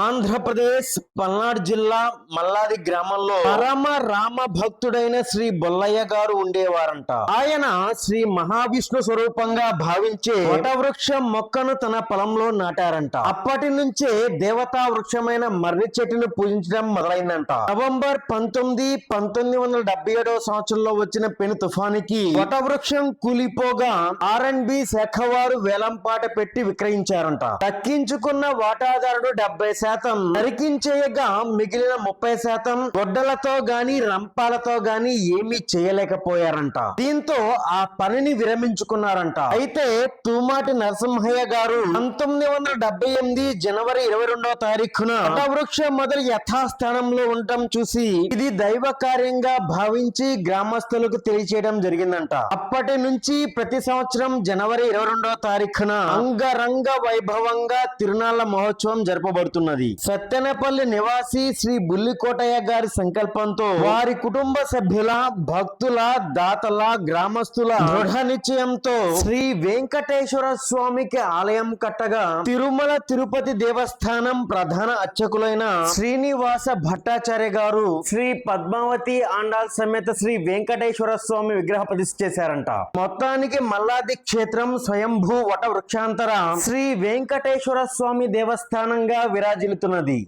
ఆంధ్రప్రదేశ్ పల్నాడు జిల్లా మల్లాది గ్రామంలో పరమ రామ భక్తుడైన శ్రీ బొల్లయ్య గారు ఉండేవారంట. ఆయన శ్రీ మహావిష్ణు స్వరూపంగా భావించే వటవృక్షం మొక్కను తన పొలంలో నాటారంట. అప్పటి నుంచే దేవతా వృక్షమైన మర్రి చెట్టును పూజించడం మొదలైందంట. నవంబర్ పంతొమ్మిది పంతొమ్మిది వందల డెబ్బై ఏడవ సంవత్సరంలో వచ్చిన పెను తుఫానికి వటవృక్షం కూలిపోగా ఆర్ అండ్ బి శాఖ వారు వేలంపాట పెట్టి విక్రయించారంట. దక్కించుకున్న వాటాదారుడు డెబ్బై శాతం నరికించేయగా మిగిలిన ముప్పై శాతం గొడ్డలతో గాని రంపాలతో గాని ఏమీ చేయలేకపోయారంట. దీంతో ఆ పనిని విరమించుకున్నారంట. అయితే తూమాటి నరసింహయ్య గారు పంతొమ్మిది వందల డెబ్బై ఎనిమిది జనవరి ఇరవై రెండవ తారీఖున వృక్షం మొదలు యథాస్థానంలో ఉండటం చూసి ఇది దైవ కార్యంగా భావించి గ్రామస్తులకు తెలియచేయడం జరిగిందంట. అప్పటి నుంచి ప్రతి సంవత్సరం జనవరి ఇరవై రెండవ తారీఖున అంగరంగ వైభవంగా తిరునాళ్ళ మహోత్సవం జరపబడుతున్నది. సత్తెనపల్లి నివాసి శ్రీ బుల్లికోటయ్య గారి సంకల్పంతో వారి కుటుంబ సభ్యుల భక్తుల దాతల గ్రామస్తుల దృఢ నిశ్చయంతో శ్రీ వెంకటేశ్వర స్వామికి ఆలయం కట్టగా తిరుమల తిరుపతి దేవస్థానం ప్రధాన అర్చకులైన శ్రీనివాస భట్టాచార్య గారు శ్రీ పద్మావతి ఆండాల్ సమేత శ్రీ వెంకటేశ్వర స్వామి విగ్రహ ప్రతిష్ఠ చేశారంట. మొత్తానికి మల్లాది క్షేత్రం స్వయంభూ వట వృక్షాంతర శ్రీ వెంకటేశ్వర స్వామి దేవస్థానంగా విరాజిల్లుతున్నది